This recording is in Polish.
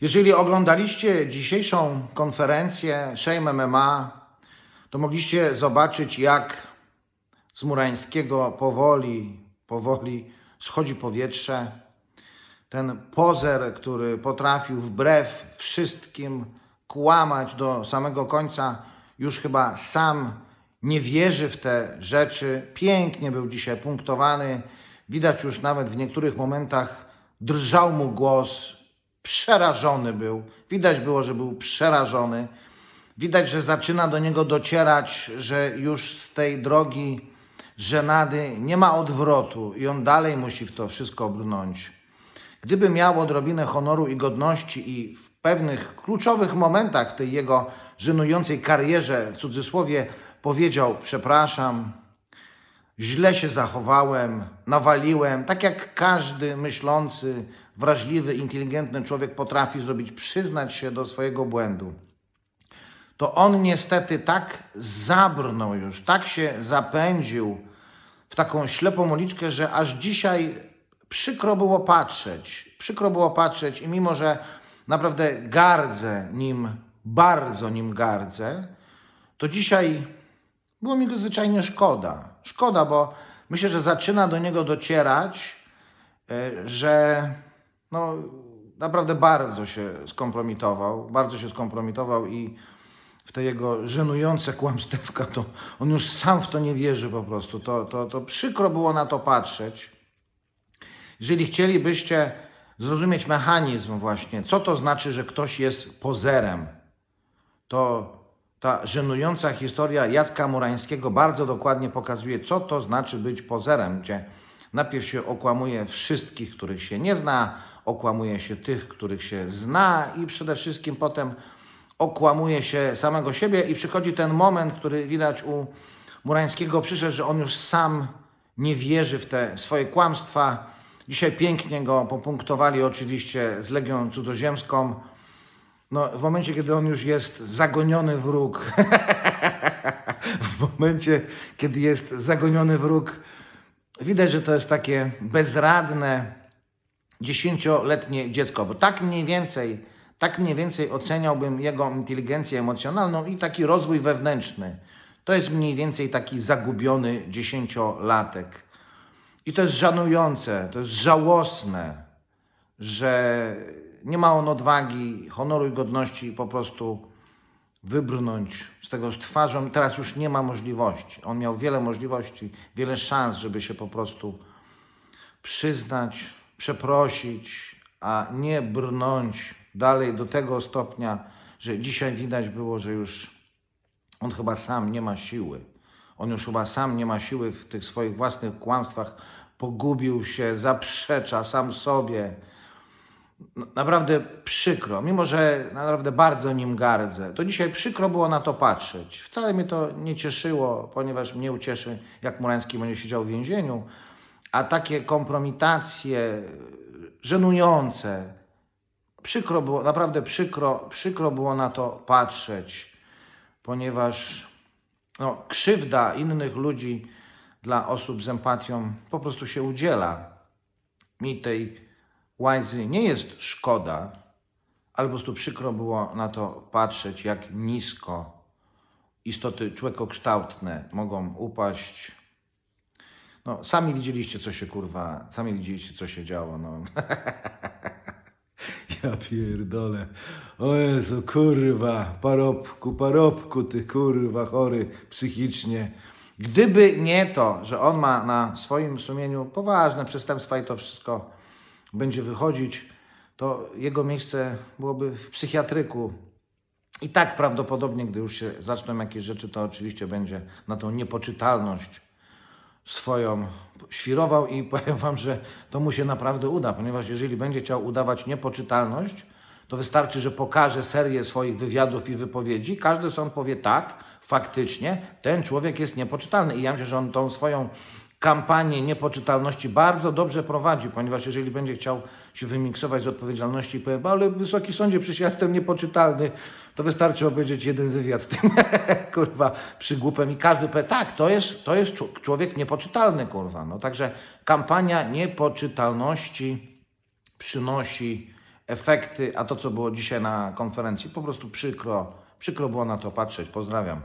Jeżeli oglądaliście dzisiejszą konferencję Shame MMA, to mogliście zobaczyć, jak z Murańskiego powoli, powoli schodzi powietrze. Ten pozer, który potrafił wbrew wszystkim kłamać do samego końca, już chyba sam nie wierzy w te rzeczy. Pięknie był dzisiaj punktowany. Widać już nawet w niektórych momentach drżał mu głos, przerażony był. Widać było, że był przerażony. Widać, że zaczyna do niego docierać, że już z tej drogi żenady nie ma odwrotu i on dalej musi w to wszystko brnąć. Gdyby miał odrobinę honoru i godności i w pewnych kluczowych momentach w tej jego żenującej karierze, w cudzysłowie, powiedział: Przepraszam, źle się zachowałem, nawaliłem, tak jak każdy myślący, wrażliwy, inteligentny człowiek potrafi zrobić, przyznać się do swojego błędu. To on niestety tak zabrnął już, tak się zapędził w taką ślepą uliczkę, że aż dzisiaj przykro było patrzeć. Przykro było patrzeć i mimo, że naprawdę gardzę nim, bardzo nim gardzę, to dzisiaj było mi go zwyczajnie szkoda. Szkoda, bo myślę, że zaczyna do niego docierać, e, że no, naprawdę bardzo się skompromitował, bardzo się skompromitował i w te jego żenujące kłamstewka, to on już sam w to nie wierzy po prostu. To, to, to przykro było na to patrzeć. Jeżeli chcielibyście zrozumieć mechanizm właśnie, co to znaczy, że ktoś jest pozerem, to ta żenująca historia Jacka Murańskiego bardzo dokładnie pokazuje, co to znaczy być pozerem, gdzie najpierw się okłamuje wszystkich, których się nie zna, okłamuje się tych, których się zna i przede wszystkim potem okłamuje się samego siebie i przychodzi ten moment, który widać u Murańskiego przyszedł, że on już sam nie wierzy w te swoje kłamstwa. Dzisiaj pięknie go popunktowali oczywiście z Legią Cudzoziemską. No, w momencie, kiedy on już jest zagoniony wróg, w momencie, kiedy jest zagoniony wróg, widać, że to jest takie bezradne, dziesięcioletnie dziecko, bo tak mniej więcej, tak mniej więcej oceniałbym jego inteligencję emocjonalną i taki rozwój wewnętrzny. To jest mniej więcej taki zagubiony dziesięciolatek. I to jest żenujące, to jest żałosne, że nie ma on odwagi, honoru i godności po prostu wybrnąć z tego z twarzą. Teraz już nie ma możliwości. On miał wiele możliwości, wiele szans, żeby się po prostu przyznać, przeprosić, a nie brnąć dalej do tego stopnia, że dzisiaj widać było, że już on chyba sam nie ma siły. On już chyba sam nie ma siły w tych swoich własnych kłamstwach. Pogubił się, zaprzecza sam sobie. No, Naprawdę przykro, mimo że naprawdę bardzo nim gardzę, to dzisiaj przykro było na to patrzeć. Wcale mnie to nie cieszyło, ponieważ mnie ucieszy, jak Murański będzie siedział w więzieniu, a takie kompromitacje żenujące, przykro było, naprawdę przykro, przykro było na to patrzeć, ponieważ no, krzywda innych ludzi dla osób z empatią po prostu się udziela. Mi tej łajzy nie jest szkoda, ale po prostu przykro było na to patrzeć, jak nisko istoty człowiekokształtne mogą upaść. No, sami widzieliście, co się kurwa, sami widzieliście, co się działo. No. Ja pierdolę. O Jezu, kurwa, parobku, parobku, ty kurwa, chory psychicznie. Gdyby nie to, że on ma na swoim sumieniu poważne przestępstwa i to wszystko będzie wychodzić, to jego miejsce byłoby w psychiatryku. I tak prawdopodobnie, gdy już się zaczną jakieś rzeczy, to oczywiście będzie na tą niepoczytalność swoją świrował i powiem Wam, że to mu się naprawdę uda, ponieważ jeżeli będzie chciał udawać niepoczytalność, to wystarczy, że pokaże serię swoich wywiadów i wypowiedzi. Każdy sąd powie tak, faktycznie, ten człowiek jest niepoczytalny. I ja myślę, że on tą swoją kampanię niepoczytalności bardzo dobrze prowadzi, ponieważ jeżeli będzie chciał się wymiksować z odpowiedzialności i powie, ale Wysoki Sądzie, przecież ja jestem niepoczytalny, to wystarczy obejrzeć jeden wywiad tym, kurwa, przygłupem i każdy powie, tak, to jest, to jest człowiek niepoczytalny, kurwa. No także kampania niepoczytalności przynosi efekty, a to, co było dzisiaj na konferencji, po prostu przykro, przykro było na to patrzeć. Pozdrawiam.